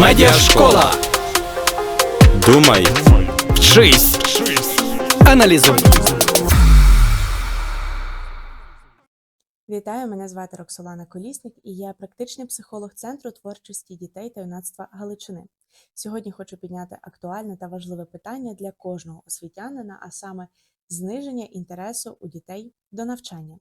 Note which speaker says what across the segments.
Speaker 1: Медіашкола. Думай, вчись, аналізуй.
Speaker 2: Вітаю, мене звати Роксолана Колісник і я практичний психолог Центру творчості дітей та юнацтва Галичини. Сьогодні хочу підняти актуальне та важливе питання для кожного освітянина, а саме зниження інтересу у дітей до навчання.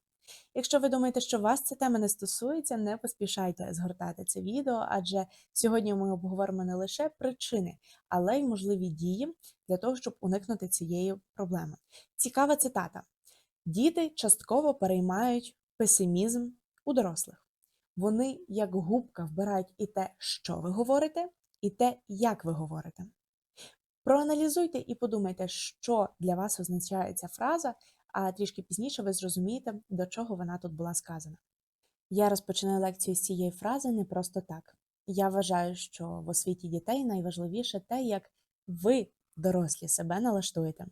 Speaker 2: Якщо ви думаєте, що вас ця тема не стосується, не поспішайте згортати це відео, адже сьогодні ми обговоримо не лише причини, але й можливі дії для того, щоб уникнути цієї проблеми. Цікава цитата: діти частково переймають песимізм у дорослих. Вони, як губка, вбирають і те, що ви говорите, і те, як ви говорите. Проаналізуйте і подумайте, що для вас означає ця фраза, а трішки пізніше ви зрозумієте, до чого вона тут була сказана. Я розпочинаю лекцію з цієї фрази не просто так. Я вважаю, що в освіті дітей найважливіше те, як ви, дорослі, себе налаштуєте.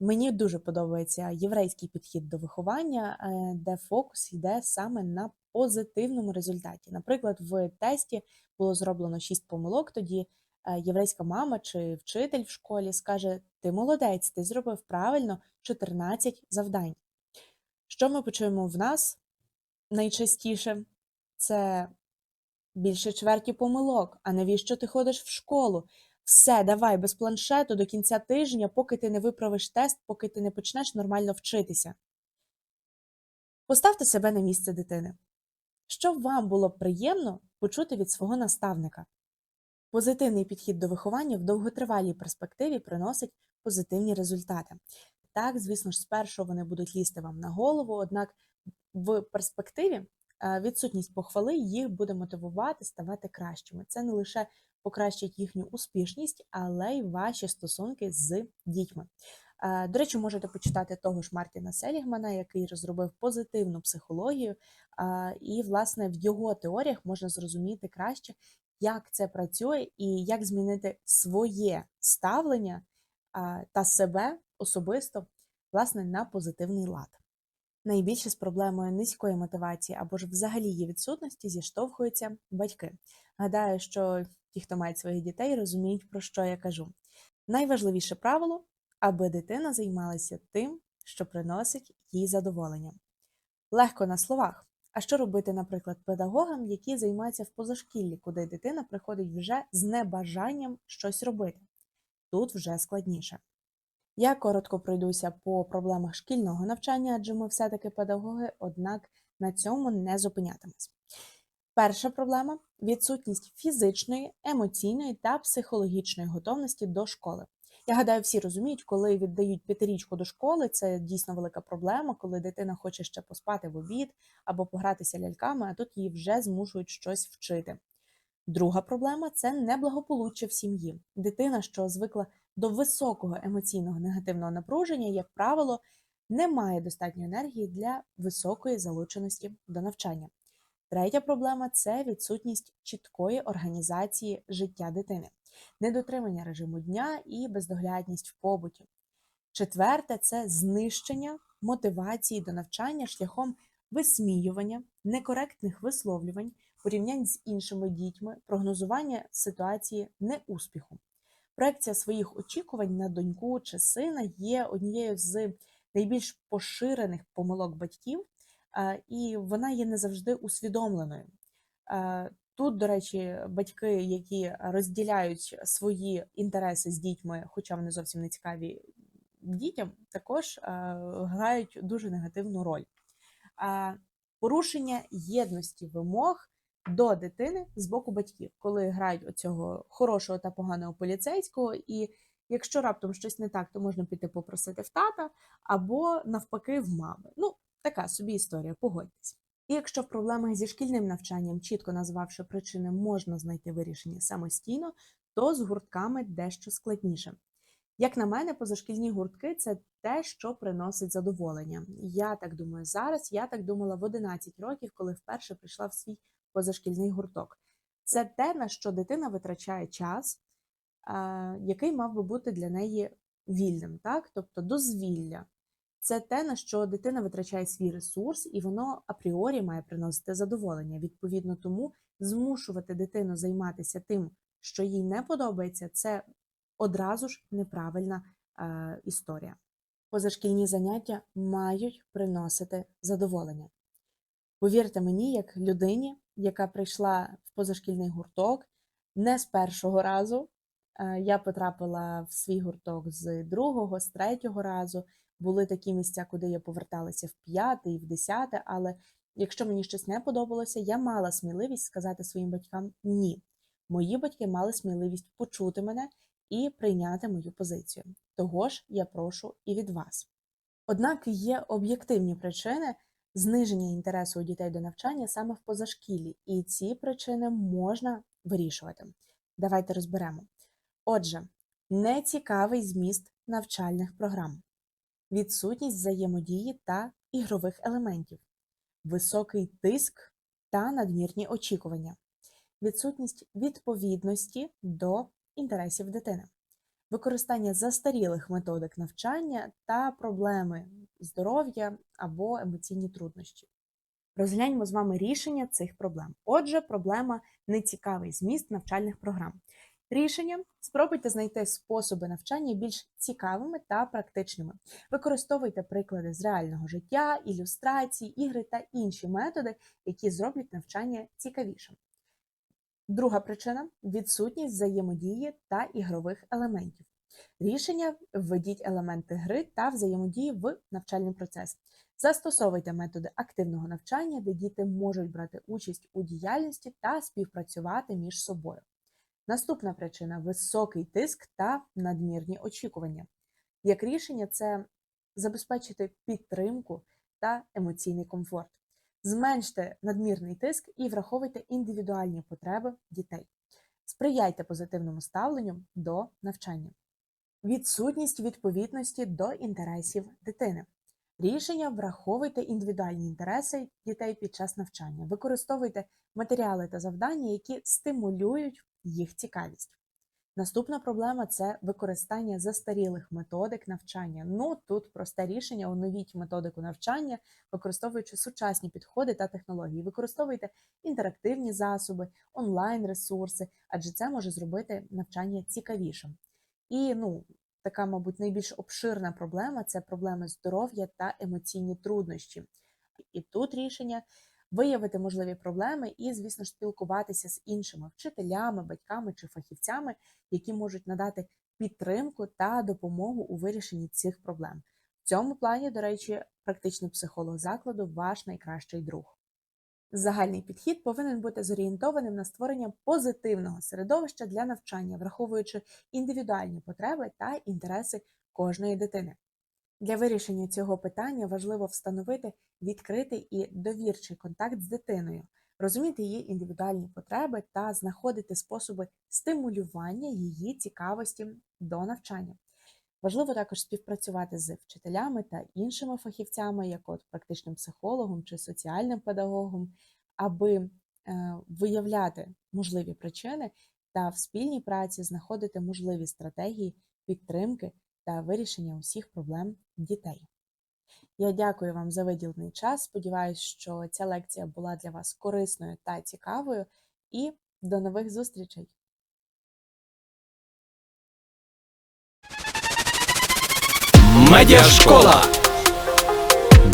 Speaker 2: Мені дуже подобається єврейський підхід до виховання, е, де фокус йде саме на позитивному результаті. Наприклад, в тесті було зроблено 6 помилок, тоді єврейська мама чи вчитель в школі скаже: Ти молодець, ти зробив правильно 14 завдань. Що ми почуємо в нас найчастіше? Це більше чверті помилок. А навіщо ти ходиш в школу? Все, давай без планшету до кінця тижня, поки ти не виправиш тест, поки ти не почнеш нормально вчитися. Поставте себе на місце дитини. Що вам було б приємно почути від свого наставника? Позитивний підхід до виховання в довготривалій перспективі приносить позитивні результати. Так, звісно ж, спершу вони будуть лізти вам на голову, однак в перспективі е, відсутність похвали їх буде мотивувати ставати кращими. Це не лише покращить їхню успішність, але й ваші стосунки з дітьми. Е, До речі, можете почитати того ж Мартіна Селігмана, який розробив позитивну психологію, е, і, власне, в його теоріях можна зрозуміти краще, як це працює і як змінити своє ставлення та себе особисто власне на позитивний лад. Найбільше з проблемою низької мотивації або ж взагалі її відсутності зіштовхуються батьки. Гадаю, що ті, хто мають своїх дітей, розуміють, про що я кажу. Найважливіше правило, аби дитина займалася тим, що приносить їй задоволення. Легко на словах. А що робити, наприклад, педагогам, які займаються в позашкіллі, куди дитина приходить вже з небажанням щось робити? Тут вже складніше. Я коротко пройдуся по проблемах шкільного навчання, адже ми все-таки педагоги, однак на цьому не зупинятимось. Перша проблема відсутність фізичної, емоційної та психологічної готовності до школи. Я гадаю, всі розуміють, коли віддають п'ятирічку до школи, це дійсно велика проблема, коли дитина хоче ще поспати в обід або погратися ляльками, а тут її вже змушують щось вчити. Друга проблема це неблагополуччя в сім'ї. Дитина, що звикла до високого емоційного негативного напруження, як правило, не має достатньої енергії для високої залученості до навчання. Третя проблема це відсутність чіткої організації життя дитини, недотримання режиму дня і бездоглядність в побуті. Четверте це знищення мотивації до навчання шляхом висміювання, некоректних висловлювань, порівнянь з іншими дітьми, прогнозування ситуації неуспіху. Проекція своїх очікувань на доньку чи сина є однією з найбільш поширених помилок батьків, і вона є не завжди усвідомленою. Е, Тут, до речі, батьки, які розділяють свої інтереси з дітьми, хоча вони зовсім не цікаві дітям, також е, грають дуже негативну роль. Е, Порушення єдності вимог до дитини з боку батьків, коли грають оцього хорошого та поганого поліцейського, і якщо раптом щось не так, то можна піти попросити в тата або навпаки в мами. Ну, така собі історія, погодьтесь. І якщо в проблемах зі шкільним навчанням, чітко назвавши причини, можна знайти вирішення самостійно, то з гуртками дещо складніше. Як на мене, позашкільні гуртки це те, що приносить задоволення. Я так думаю зараз, я так думала в 11 років, коли вперше прийшла в свій позашкільний гурток. Це те, на що дитина витрачає час, який мав би бути для неї вільним, так? тобто дозвілля. Це те, на що дитина витрачає свій ресурс, і воно апріорі має приносити задоволення. Відповідно, тому змушувати дитину займатися тим, що їй не подобається, це одразу ж неправильна е, історія. Позашкільні заняття мають приносити задоволення. Повірте мені, як людині, яка прийшла в позашкільний гурток не з першого разу. Е, Я потрапила в свій гурток з другого, з третього разу. Були такі місця, куди я поверталася в п'яте і в десяте, але якщо мені щось не подобалося, я мала сміливість сказати своїм батькам ні. Мої батьки мали сміливість почути мене і прийняти мою позицію. Того ж я прошу і від вас. Однак є об'єктивні причини зниження інтересу у дітей до навчання саме в позашкіллі, і ці причини можна вирішувати. Давайте розберемо. Отже, нецікавий зміст навчальних програм, відсутність взаємодії та ігрових елементів, високий тиск та надмірні очікування, відсутність відповідності до інтересів дитини, використання застарілих методик навчання та проблеми здоров'я або емоційні труднощі. Розгляньмо з вами рішення цих проблем. Отже, проблема нецікавий зміст навчальних програм. Рішення спробуйте знайти способи навчання більш цікавими та практичними. Використовуйте приклади з реального життя, ілюстрації, ігри та інші методи, які зроблять навчання цікавішим. Друга причина відсутність взаємодії та ігрових елементів. Рішення введіть елементи гри та взаємодії в навчальний процес. Застосовуйте методи активного навчання, де діти можуть брати участь у діяльності та співпрацювати між собою. Наступна причина високий тиск та надмірні очікування. Як рішення, це забезпечити підтримку та емоційний комфорт. Зменште надмірний тиск і враховуйте індивідуальні потреби дітей. Сприяйте позитивному ставленню до навчання. Відсутність відповідності до інтересів дитини. Рішення враховуйте індивідуальні інтереси дітей під час навчання. Використовуйте матеріали та завдання, які стимулюють їх цікавість. Наступна проблема це використання застарілих методик навчання. Ну тут просте рішення: оновіть методику навчання, використовуючи сучасні підходи та технології. Використовуйте інтерактивні засоби, онлайн-ресурси, адже це може зробити навчання цікавішим. І ну, така, мабуть, найбільш обширна проблема це проблеми здоров'я та емоційні труднощі. І тут рішення виявити можливі проблеми і, звісно ж, спілкуватися з іншими вчителями, батьками чи фахівцями, які можуть надати підтримку та допомогу у вирішенні цих проблем. В цьому плані, до речі, практичний психолог закладу ваш найкращий друг. Загальний підхід повинен бути зорієнтованим на створення позитивного середовища для навчання, враховуючи індивідуальні потреби та інтереси кожної дитини. Для вирішення цього питання важливо встановити відкритий і довірчий контакт з дитиною, розуміти її індивідуальні потреби та знаходити способи стимулювання її цікавості до навчання. Важливо також співпрацювати з вчителями та іншими фахівцями, як от практичним психологом чи соціальним педагогом, аби е, виявляти можливі причини та в спільній праці знаходити можливі стратегії підтримки та вирішення усіх проблем дітей. Я дякую вам за виділений час. Сподіваюсь, що ця лекція була для вас корисною та цікавою. І до нових зустрічей!
Speaker 1: Медіашкола.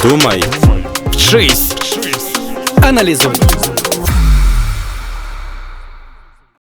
Speaker 1: Думай, вчись, аналізуй.